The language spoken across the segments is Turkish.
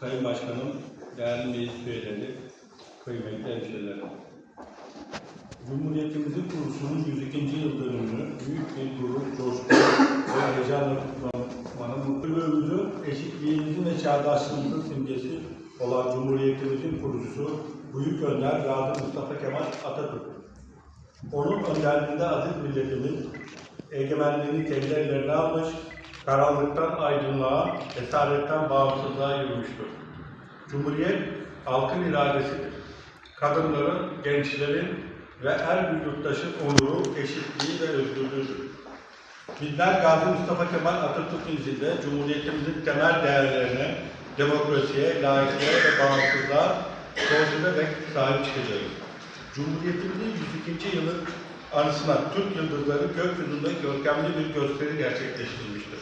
Sayın Başkanım, değerli meclis üyeleri, kıymetli hemşehrilerim. Cumhuriyetimizin kuruluşunun 102. yıl dönümünü büyük bir gurur, coşku ve heyecanla kutlamanın mutluluğumuzun, eşitliğimizin ve çağdaşlığımızın simgesi olan Cumhuriyetimizin kurucusu Büyük Önder Gazi Mustafa Kemal Atatürk. Onun önderliğinde aziz milletimiz egemenliğini kendi ellerine almış, karanlıktan aydınlığa, esaretten bağımsızlığa yürümüştür. Cumhuriyet, halkın iradesidir. Kadınların, gençlerin ve her bir yurttaşın onuru, eşitliği ve özgürlüğüdür. Bizler Gazi Mustafa Kemal Atatürk'ün izinde Cumhuriyetimizin temel değerlerine, demokrasiye, layıklığa ve bağımsızlığa sonsuza dek sahip çıkacağız. Cumhuriyetimizin 102. yılı anısına Türk yıldızları gökyüzünde görkemli bir gösteri gerçekleştirilmiştir.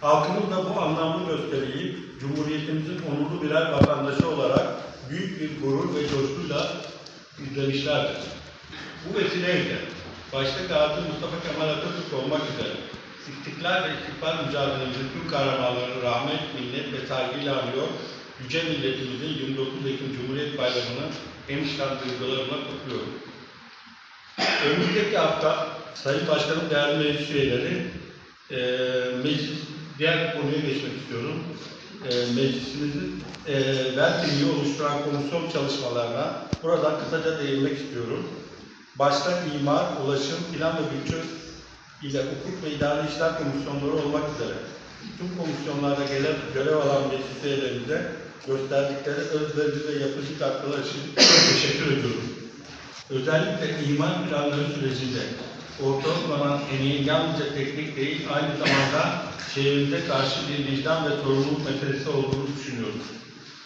Halkımız da bu anlamlı gösteriyi Cumhuriyetimizin onurlu birer vatandaşı olarak büyük bir gurur ve coşkuyla izlemişlerdir. Bu vesileyle başta Gazi Mustafa Kemal Atatürk olmak üzere İstiklal ve İstikbal mücadelemizin tüm kahramanlarını rahmet, minnet ve saygıyla anıyor, yüce milletimizin 29 Ekim Cumhuriyet Bayramı'nı en duygularımla kutluyorum. Önümüzdeki hafta Sayın Başkanım, değerli meclis üyeleri, e, meclis diğer konuya geçmek istiyorum. E, meclisimizin e, Belçin'i oluşturan komisyon çalışmalarına buradan kısaca değinmek istiyorum. Başta imar, ulaşım, plan ve bütçe ile hukuk ve idari işler komisyonları olmak üzere tüm komisyonlarda gelen görev alan meclis üyelerimize gösterdikleri özverici ve yapıcı katkılar için teşekkür ediyorum. Özellikle imar planları sürecinde ortaya konan emeğin yalnızca teknik değil, aynı zamanda şehrimize karşı bir vicdan ve sorumluluk meselesi olduğunu düşünüyorum.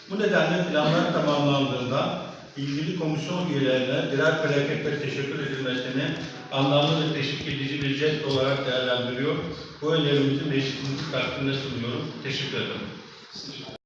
Bu nedenle planlar tamamlandığında ilgili komisyon üyelerine birer plaket ve teşekkür edilmesini anlamlı ve teşvik edici bir jest olarak değerlendiriyor. Bu önerimizi meclisimizin karşısında sunuyorum. Teşekkür ederim.